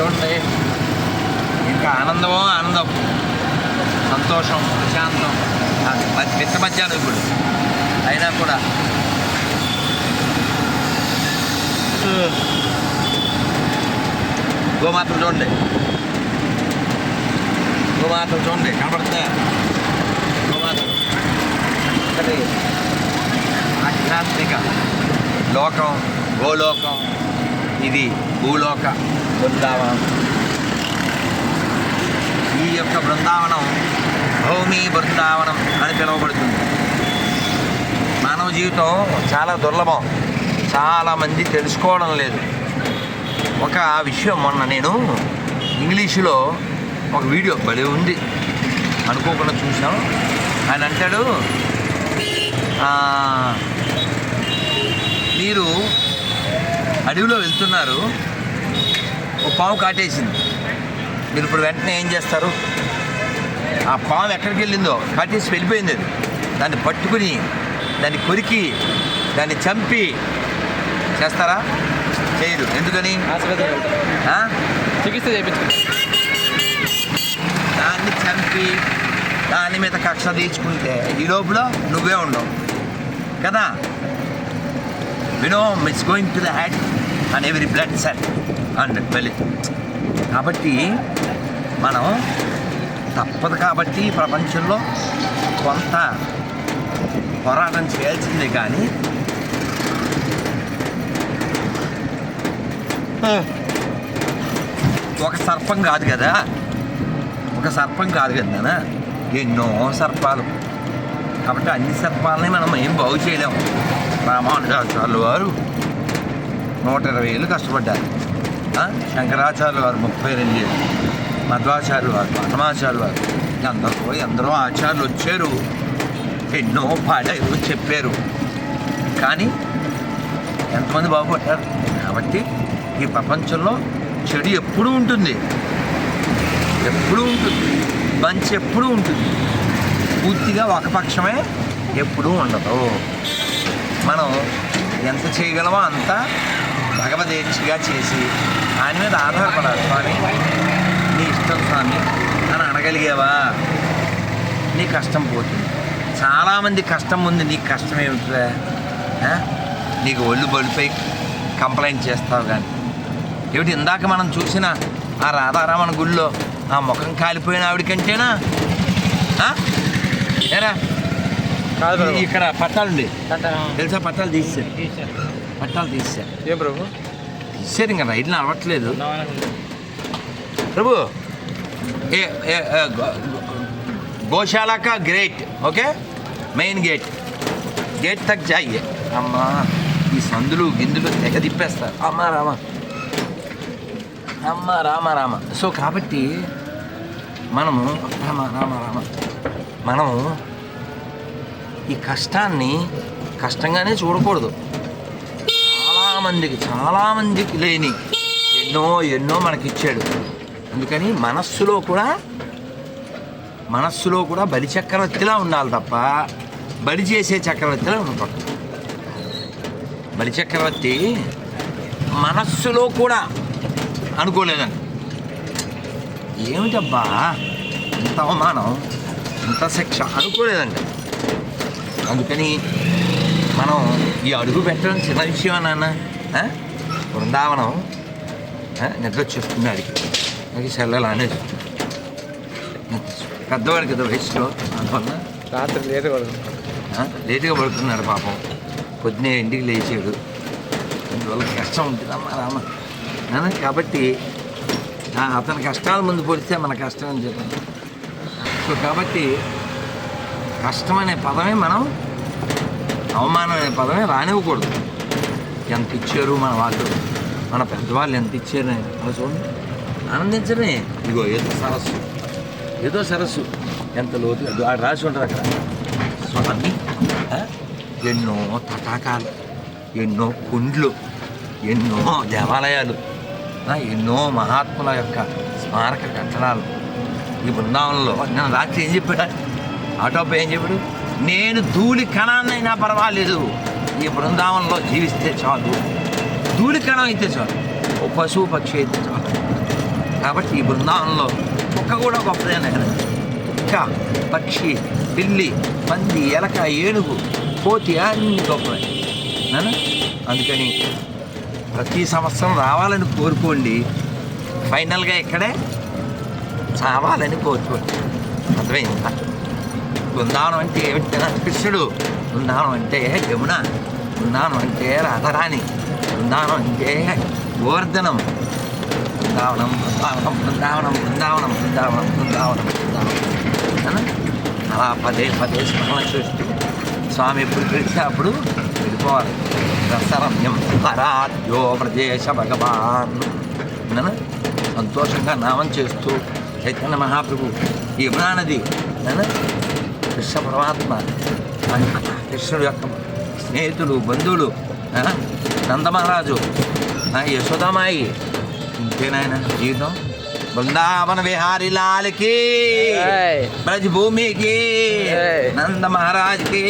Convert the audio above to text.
చూడండి. ఇంకా ఆనందమో ఆనందం. సంతోషం ప్రశాంతం. నాకు మధ్యాహ్నం ఇప్పుడు. అయినా కూడా. గోమాతలు చూడండి. గోమాతలు చూడండి. కనబడుతున్నాయి? గోమాతలు. ఆధ్యాత్మిక లోకం గోలోకం. ఇది భూలోక బృందావనం. ఈ యొక్క బృందావనం భూమి బృందావనం అని పిలువబడుతుంది. మానవ జీవితం చాలా దుర్లభం. చాలామంది తెలుసుకోవడం లేదు. ఒక విషయం మొన్న నేను ఇంగ్లీషులో ఒక వీడియో భలే ఉంది. అనుకోకుండా చూసాం ఆయన అంటాడు మీరు అడవిలో వెళ్తున్నారు. ఒక పాము కాటేసింది. మీరు ఇప్పుడు వెంటనే ఏం చేస్తారు? ఆ పాము ఎక్కడికి వెళ్ళిందో కాటేసి వెళ్ళిపోయింది అది. దాన్ని పట్టుకుని దాన్ని కొరికి దాన్ని చంపి చేస్తారా? చేయరు ఎందుకని? చికిత్స చేయించుకుంటాం దాన్ని చంపి దాని మీద కక్ష తీర్చుకుంటే ఈ లోపల నువ్వే ఉండవు. కదా? వినో it's going to the head and every blood cell and వెళ్ళి కాబట్టి మనం తప్పదు కాబట్టి ప్రపంచంలో కొంత పోరాటం చేయాల్సిందే కానీ ఒక సర్పం కాదు కదా. ఒక సర్పం కాదు కదా ఎన్నో సర్పాలు. కాబట్టి అన్ని సర్పాలని మనం ఏం బాగు చేయలేము రామానుజాచార్యులు వారు నూట ఇరవై ఏళ్ళు కష్టపడ్డారు. ఆ? శంకరాచార్యులు వారు ముప్పై రెండు ఏళ్ళు మధ్వాచార్యులు వారు పరమాచార్యులు వారు. అందరూ ఎందరో ఆచార్యులు వచ్చారు. ఎన్నో పాడారు చెప్పారు. కానీ ఎంతమంది బాగుపడ్డారు? కాబట్టి ఈ ప్రపంచంలో చెడు ఎప్పుడూ ఉంటుంది. ఎప్పుడూ ఉంటుంది. మంచి ఎప్పుడూ ఉంటుంది. పూర్తిగా ఒక పక్షమే ఎప్పుడూ ఉండదు. మనం ఎంత చేయగలమో అంత భగవదేచ్ఛగా చేసి ఆయన మీద ఆధారపడాలి. స్వామి నీ ఇష్టం స్వామి అని అడగలిగావా నీ కష్టం పోతుంది. చాలామంది కష్టం ఉంది నీకు కష్టం ఏమిటిరా? నీకు ఒళ్ళు బలిపై కంప్లైంట్ చేస్తావు కానీ ఏమిటి ఇందాక మనం చూసిన ఆ రాధారామణ గుళ్ళో ఆ ముఖం కాలిపోయిన ఆవిడకంటేనా? ఆ? ఏరా? కాదు. ఇక్కడ పట్టాలుండి. తెలుసా? పట్టాలు తీశారు. పట్టాలు తీసేశారు. ఏం ప్రభు తీసేశారు ఇంకా రైళ్ళు అవ్వట్లేదు. ప్రభు ఏ ఏ ఏ, గో- గోశాల కా gate okay? Main gate. Gate తక్ జాయియే అమ్మా ఈ సందులు గిందులు తెగ తిప్పేస్తారు. అమ్మా రామ. అమ్మ రామ రామ. సో కాబట్టి మనము రామ రామ రామ. మనం ఈ కష్టాన్ని కష్టంగానే చూడకూడదు. చాలామందికి చాలామందికి లేని ఎన్నో ఎన్నో మనకిచ్చాడు. అందుకని మనస్సులో కూడా మనస్సులో కూడా బలి చక్రవర్తిలా ఉండాలి తప్ప బలి చేసే చక్రవర్తిలా ఉండకూడదు. బలి చక్రవర్తి మనస్సులో కూడా అనుకోలేదండి. ఏమిటబ్బా? ఇంత అవమానం. ఇంత శిక్ష అనుకోలేదండి. అందుకని మనం ఈ అడుగు పెట్టడం చిన్న విషయం నాన్న? బృందావనం? నిద్ర వచ్చేస్తుంది అడిగి. నాకు సెల్లలు అనేది పెద్దవాడికి ఏదో వయసులో. అందువల్ల రాత్రి కూడా ఆ? లేటుగా పడుతున్నాడు పాపం. పొద్దునే ఇంటికి లేచాడు. అందువల్ల కష్టం ఉంటుంది అమ్మ రామ కాబట్టి అతని కష్టాల ముందు పొడితే మన కష్టం అని చెప్పండి. సో కాబట్టి కష్టం అనే పదమే మనం అవమానం అనే పదమే రానివ్వకూడదు. ఎంత ఇచ్చారు మన వాళ్ళు? మన పెద్దవాళ్ళు ఎంత ఇచ్చారు? అలా చూడండి. ఆనందించడమే. ఇగో ఏదో సరస్సు. ఏదో సరస్సు. ఎంత లోతు. అదో ఆడ రాసి ఉంటారు అక్కడ. స్వామి ఎన్నో తటాకాలు ఎన్నో కుండ్లు ఎన్నో దేవాలయాలు ఎన్నో మహాత్ముల యొక్క స్మారక కట్టడాలు ఈ బృందావనంలో నేను రాత్రి ఏం చెప్పాడు? ఆటోపై ఏం చెప్పాడు? నేను ధూళి కణాన్నైనా పర్వాలేదు. ఈ బృందావనంలో జీవిస్తే చాలు. ధూళి కణం అయితే చాలు. ఓ పశువు పక్షి అయితే చాలు. కాబట్టి ఈ బృందావనంలో కుక్క కూడా గొప్పదే కదా కుక్క పక్షి పిల్లి పంది ఎలక ఏనుగు కోతి అన్ని గొప్పవే. అందుకని ప్రతి సంవత్సరం రావాలని కోరుకోండి. ఫైనల్గా ఇక్కడే చావాలని కోరుకోండి అర్థమైందా? బృందావనం అంటే ఏమిటి కృష్ణుడు బృందావనం అంటే యమున బృందావనం అంటే రాధరాణి బృందావనం అంటే గోవర్ధనం. బృందావనం బృందావనం బృందావనం బృందావనం బృందావనం బృందావనం బృందావనం. అలా పదే పదే స్మరణ చేస్తూ స్వామి ఎప్పుడు పిలిస్తే అప్పుడు వెళ్ళిపోవాలి. రసరమ్యం హరాద్యో ప్రదేశ భగవాన్ సంతోషంగా నామం చేస్తూ చైతన్య మహాప్రభు ఈ యమునా నది అనా? కృష్ణ పరమాత్మ కృష్ణుడు యొక్క స్నేహితులు బంధువులు? నందమహారాజు యశోదామాయి ఇంకేనాయన జీవితం బృందావన విహారి లాల్కి జై. బ్రజ్ భూమికి జై. నంద మహారాజ్కి